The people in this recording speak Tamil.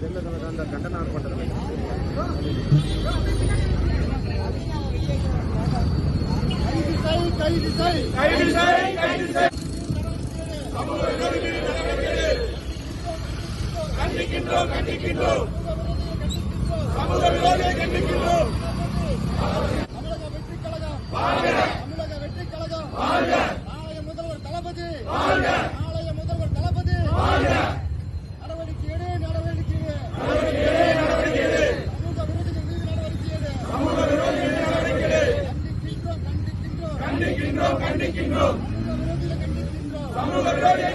அந்த கண்டன கண்டிக்கின்றோம் கண்டிக்கின்றோம். சமூக விரோதியை கண்டிக்கின்றோம் தமிழக வெற்றி கழகம் தமிழக வெற்றி கழகம் நாளைய முதல்வர் தளபதி கண்டிக்கின்றோம் கண்டிக்கின்றோம். சமூக விரோதியை